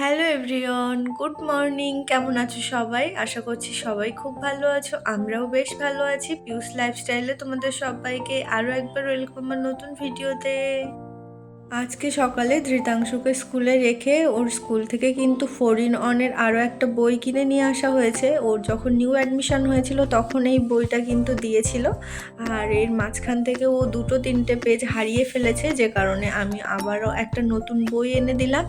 Hello everyone, good morning. কেমন আছো সবাই? আশা করছি সবাই খুব ভালো আছো। আমরাও বেশ ভালো আছি। পিউস লাইফস্টাইলে তোমাদের সবাইকে আরও একবার ওয়েলকাম আমার নতুন ভিডিওতে আজকে সকালে ধৃতাংশুকে স্কুলে রেখে ওর স্কুল থেকে কিন্তু ফোরিন অনের আরও একটা বই কিনে নিয়ে আসা হয়েছে। ওর যখন নিউ অ্যাডমিশন হয়েছিল, তখন এই বইটা কিন্তু দিয়েছিল। আর এর মাঝখান থেকে ও দুটো তিনটে পেজ হারিয়ে ফেলেছে, যে কারণে আমি আবারও একটা নতুন বই এনে দিলাম।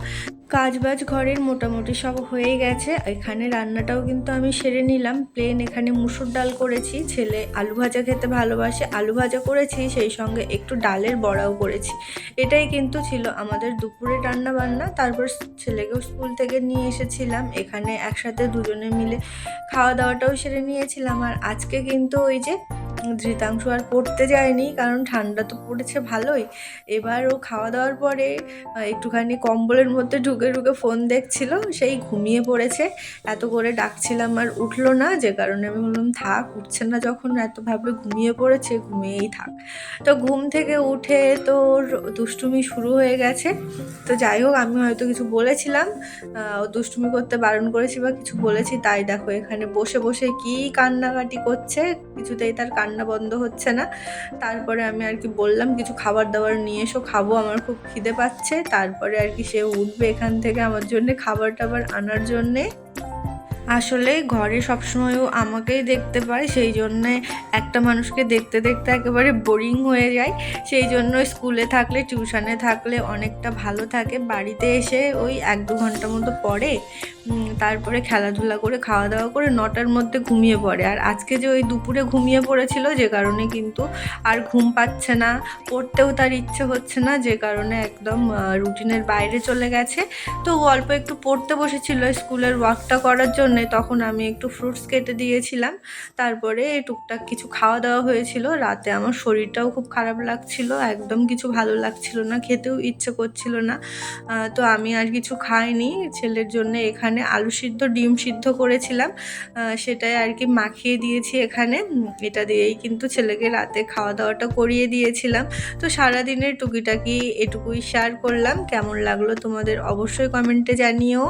কাজবাজ ঘরের মোটামুটি সব হয়ে গেছে। এখানে রান্নাটাও কিন্তু আমি সেরে নিলাম। প্লেন এখানে মুসুর ডাল করেছি। ছেলে আলু ভাজা খেতে ভালোবাসে। আলু ভাজা করেছি, সেই সঙ্গে একটু ডালের বড়াও করেছি। এটাই কিন্তু ছিল আমাদের দুপুরে রান্না বান্না তারপর ছেলেকেও স্কুল থেকে নিয়ে এসেছিলাম। এখানে একসাথে দুজনে মিলে খাওয়া দাওয়াটাও সেরে নিয়েছিলাম। আর আজকে কিন্তু ওই যে ধৃতাংশ আর পড়তে যায়নি, কারণ ঠান্ডা তো পড়েছে ভালোই। এবার ও খাওয়া দাওয়ার পরে একটুখানি কম্বলের মধ্যে ঢুকে ঢুকে ফোন দেখছিল, সেই ঘুমিয়ে পড়েছে। এত করে ডাকছিলাম আর উঠল না, যে কারণে আমি বললাম, থাক, উঠছে না যখন, এত ভাবে ঘুমিয়ে পড়েছে, ঘুমিয়েই থাক। তো ঘুম থেকে উঠে তো ওর দুষ্টুমি শুরু হয়ে গেছে। তো যাই হোক, আমি হয়তো কিছু বলেছিলাম ও দুষ্টুমি করতে বারণ করেছি বা কিছু বলেছি, তাই দেখো, এখানে বসে বসে কি কান্নাকাটি করছে, কিছুতেই তার কান্না বন্ধ হচ্ছে না। তারপরে আমি আর কি বললাম, কিছু খাবার দাবার নিয়ে এসো, খাব, আমার খুব খিদে পাচ্ছে। তারপরে আর কি সে উঠবে এখান থেকে আমার জন্যে খাবার টাবার আনার জন্যে। আসলে ঘরে সবসময় ও আমাকেই দেখতে পায়, সেই জন্যে একটা মানুষকে দেখতে দেখতে একেবারে বোরিং হয়ে যায়। সেই জন্য স্কুলে থাকলে, টিউশনে থাকলে অনেকটা ভালো থাকে। বাড়িতে এসে ওই এক দু ঘণ্টা মতো পড়ে তারপরে খেলাধুলা করে খাওয়া দাওয়া করে নটার মধ্যে ঘুমিয়ে পড়ে। আর আজকে যে ওই দুপুরে ঘুমিয়ে পড়েছিল, যে কারণে কিন্তু আর ঘুম পাচ্ছে না, পড়তেও তার ইচ্ছে হচ্ছে না, যে কারণে একদম রুটিনের বাইরে চলে গেছে। তো অল্প একটু পড়তে বসেছিল স্কুলের ওয়ার্কটা করার জন্য। তখন আমি একটু ফ্রুটস কেটে দিয়েছিলাম। তারপরে টুকটাক কিছু খাওয়া দাওয়া হয়েছিল। রাতে আমার শরীরটাও খুব খারাপ লাগছিল, একদম কিছু ভালো লাগছিল না, খেতেও ইচ্ছে করছিল না। তো আমি আর কিছু খাইনি। ছেলের জন্য এখানে আলু সিদ্ধ, ডিম সিদ্ধ করেছিলাম। সেটাই আর কি মাখিয়ে দিয়েছি এখানে। এটা দিয়েই কিন্তু ছেলেকে রাতে খাওয়া দাওয়াটা করিয়ে দিয়েছিলাম। তো সারাদিনের টুকিটাকি এটুকুই শেয়ার করলাম। কেমন লাগল তোমাদের অবশ্যই কমেন্টে জানিও।